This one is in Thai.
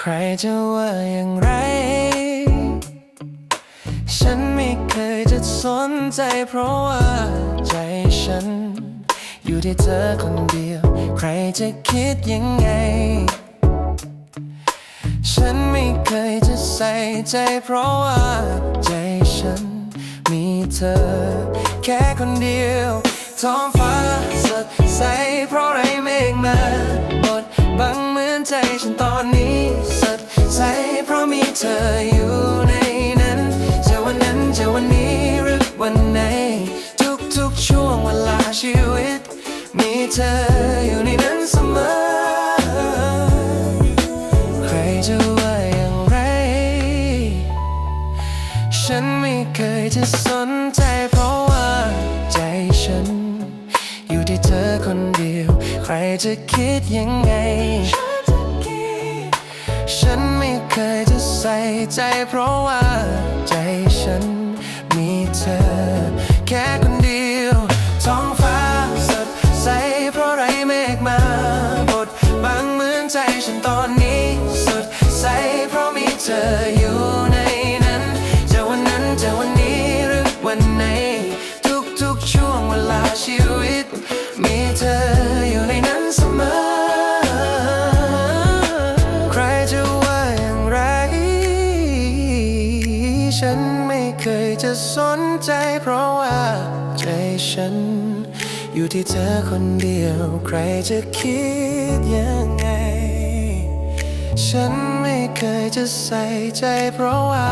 ใครจะว่าอย่างไร ฉันไม่เคยจะสนใจเพราะว่าใจฉัน อยู่ที่เธอคนเดียว ใครจะคิดยังไง ฉันไม่เคยจะใส่ใจเพราะว่าใจฉัน มีเธอ แค่คนเดียวท้องฟ้าสดใสเพราะไรเมฆมาบดบังเหมือนใจฉันตอนนี้ เธออยู่ในนั้นจะวันนั้นจะวันนี้หรือวันไหน ทุกๆช่วงเวลาชีวิต มีเธออยู่ในนั้นเสมอ ใครจะว่าอย่างไร ฉันไม่เคยจะสนใจเพราะว่าใจฉัน อยู่ที่เธอคนเดียว ใครจะคิดยังไง ฉันไม่เคยจะใส่ใจเพราะว่าใจฉันมีเธอ แค่คน ฉันไม่เคยจะสนใจเพราะว่าใจฉัน อยู่ที่เธอคนเดียว ใครจะคิดยังไง ฉันไม่เคยจะใส่ใจเพราะว่า